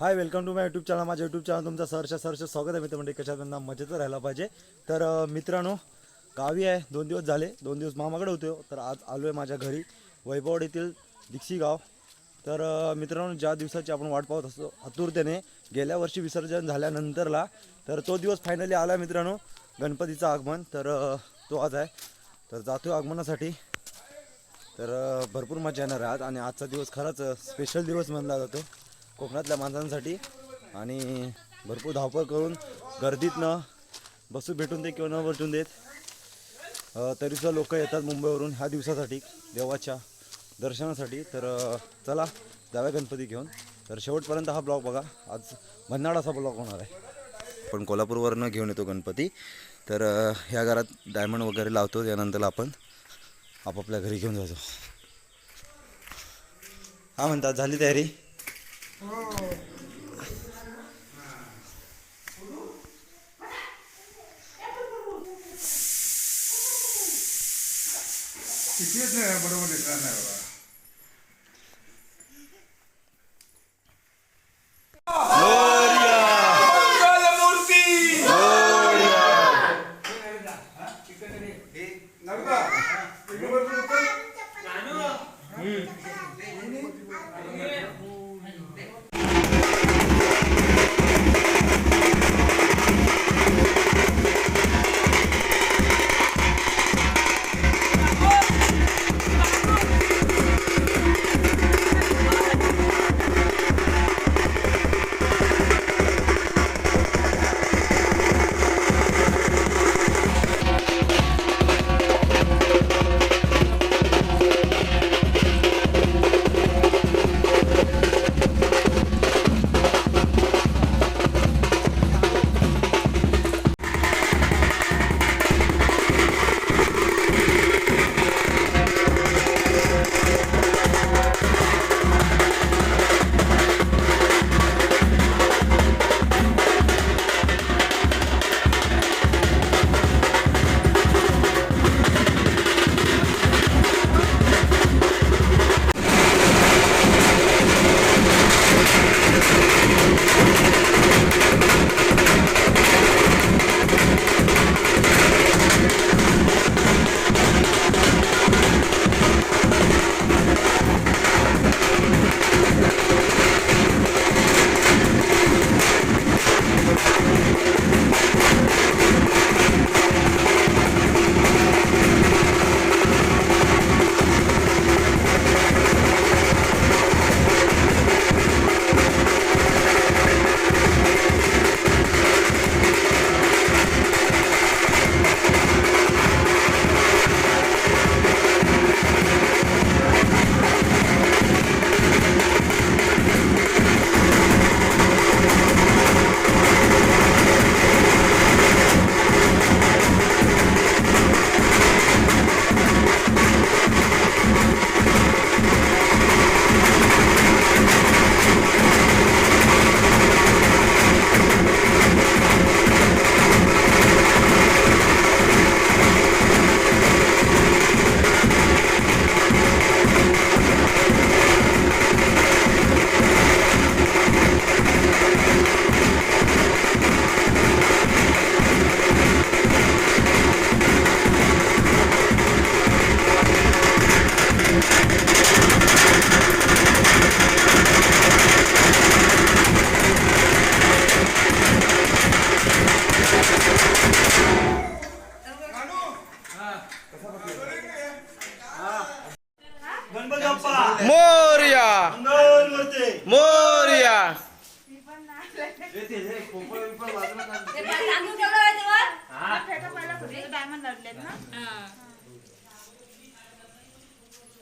Hi welcome to my YouTube channel माझ्या YouTube channel तुमचं सरच्या सरचं स्वागत आहे. मित्र म्हणजे कशा त्यांना मजेत राहायला पाहिजे. तर मित्रांनो गावी आहे. दोन दिवस झाले. दोन दिवस मामाकडे होतो. तर आज आलो आहे माझ्या घरी वैभवड येथील दिक्षी गाव. तर मित्रांनो ज्या दिवसाची आपण वाट पाहत असतो आतुरतेने गेल्या वर्षी विसर्जन झाल्यानंतरला तर तो दिवस फायनली आला मित्रांनो गणपतीचं आगमन. तर तो आज आहे. तर जातो आगमनासाठी. तर भरपूर मजा येणार आहे आज. आणि आजचा दिवस खरंच स्पेशल दिवस मानला जातो. कोकणातल्या माणसांसाठी आणि भरपूर धावपळ करून गर्दीतनं बसू भेटून दे किंवा न भेटून देत. तरीसुद्धा लोक येतात मुंबईवरून ह्या दिवसासाठी देवाच्या दर्शनासाठी. तर चला जाव्या गणपती घेऊन. तर शेवटपर्यंत हा ब्लॉग बघा. आज भन्नाड असा ब्लॉग होणार आहे. आपण कोल्हापूरवरनं घेऊन येतो गणपती. तर ह्या घरात डायमंड वगैरे लावतो त्यानंतर आपण आपापल्या घरी घेऊन जातो. हा म्हणतात झाली तयारी. बरोबर दिसणार नाही बाबा गणपती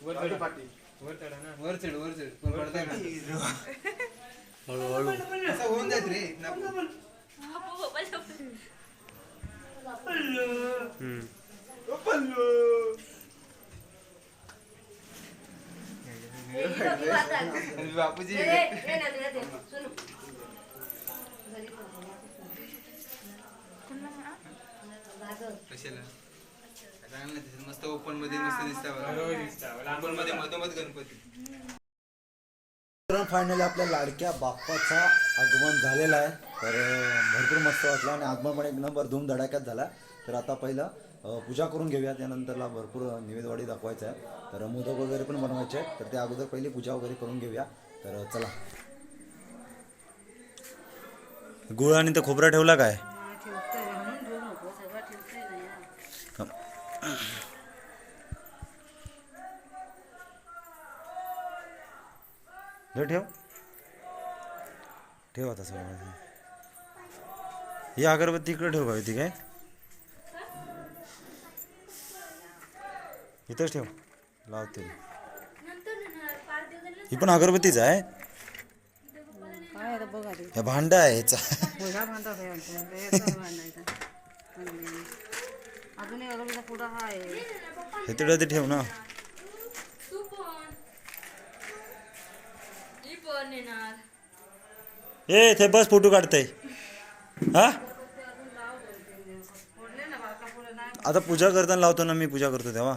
लावलेत ना वर चढ वर चढ पण पडताय ना असं होऊन जात रे बापूजी कशाला चांगलं नाही दिसत. मस्त ओपनमध्ये मस्त. दिसता. ओपनमध्ये मधोमध गणपती. फायनली आपल्या लाडक्या बाप्पाचा आगमन झालेला आहे. तर भरपूर मस्त वाटलं आणि आगमन पण एक नंबर धूम धडाक्यात झाला. तर आता पहिलं पूजा करून घेऊया त्यानंतरला भरपूर निवेदवाडी दाखवायचं आहे. तर मोदक वगैरे पण बनवायचे आहेत. तर त्या अगोदर पहिली पूजा वगैरे करून घेऊया. तर चला. गुळ आणि ते खोबरा ठेवला काय हे ठेव. ठेव आता सगळं. ही अगरबत्ती इकडे ठेव का ती काय. इथंच ठेव. लावते. ही पण अगरबत्तीच आहे. ते. हे भांड आहे ह्याचा बांधतात हे. हे अजून पुढं हा आहे हे तिकडे ते ठेव ना. तू पण. मी पण येणार. ए ते बस फोटो काढतय. हा? आता पूजा करताना लावतो ना मी पूजा करतो तेव्हा.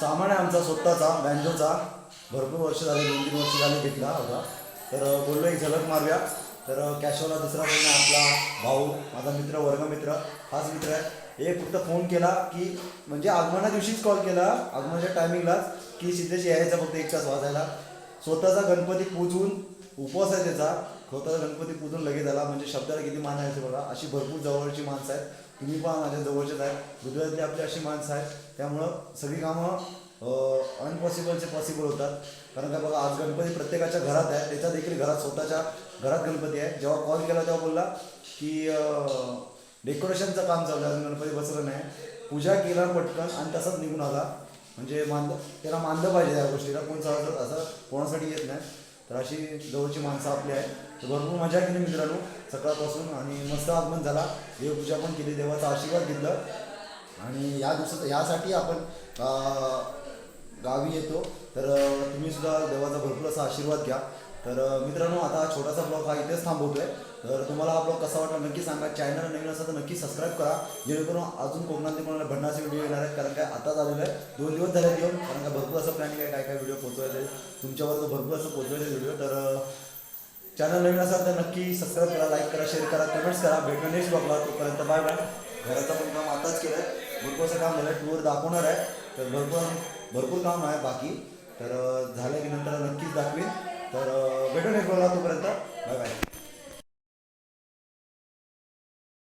सामान आहे आमचा स्वतःचा बँजोचा. भरपूर वर्ष झाली दोन तीन वर्ष झाली घेतला होता. तर बोललो एक झलक मारूया. तर कॅशोला दुसरा कोण आपला भाऊ माझा मित्र वर्गमित्र. हाच मित्र आहे. एक फक्त फोन केला की म्हणजे आगमना दिवशीच कॉल केला. आगमनाच्या टायमिंगलाच की सिद्धेश यायचा फक्त एक तास वाजायला स्वतःचा गणपती पूजून उपवास आहे त्याचा. स्वतःचा गणपती पूजून लगेच आला म्हणजे शब्दाला किती मान आहे बघा. अशी भरपूर जवळची माणसं आहेत. तुम्ही पण माझ्या जवळचेच आहेत. गुजरातली आपली अशी माणसं आहेत. त्यामुळं सगळी कामं अनपॉसिबलचे पॉसिबल होतात. कारण का बघा आज गणपती प्रत्येकाच्या घरात आहे. त्याच्या देखील घरात स्वतःच्या घरात गणपती आहे. जेव्हा कॉल केला तेव्हा बोलला की डेकोरेशनचं काम चालू आहे. गणपती बसलं नाही. पूजा केला पटकन आणि तसाच निघून आला. म्हणजे मानलं त्याला मानलं पाहिजे या गोष्टीला. कोण सहज असं कोणासाठी येत नाही. तर अशी जवळची माणसं आपली आहेत. तर भरपूर मजा केली मित्रांनो सकाळपासून आणि मस्त आगमन झाला. देवपूजा पण केली देवाचा आशीर्वाद घेतलं. आणि या दिवसात यासाठी आपण गावी येतो. तर तुम्ही सुद्धा देवाचा भरपूर असा आशीर्वाद घ्या. तर मित्रांनो आता छोटासा ब्लॉग हा इथेच थांबवतोय. तर तुम्हाला हा ब्लॉग कसा वाटला नक्की सांगा. चॅनल नवीन असेल तर नक्की सबस्क्राईब करा. जेणेकरून अजून कोकणातले कोणाला भंडारचे व्हिडिओ येणार आहेत कारण काय आताच आलेलं आहे. दोन दिवस झाले येऊन कारण काय भरपूर असं प्लॅनिंग आहे काय काय व्हिडिओ पोहोचवायचे तुमच्यावर भरपूर असं पोहोचवायचे व्हिडिओ तर चॅनल नवीन असाल तर नक्की सबस्क्राईब करा लाईक करा शेअर करा कमेंट्स करा. भेटून नेक्स्ट ब्लॉगला तोपर्यंत बाय बाय घराचं पण काम आताच केलं आहे भरपूर असं काम झालं टूर दाखवणार आहे. तर भरपूर भरपूर काम आहे बाकी. तर झालं की नंतर नक्कीच दाखवीन. तर भेटून एक नेक्स्ट तोपर्यंत. Bye bye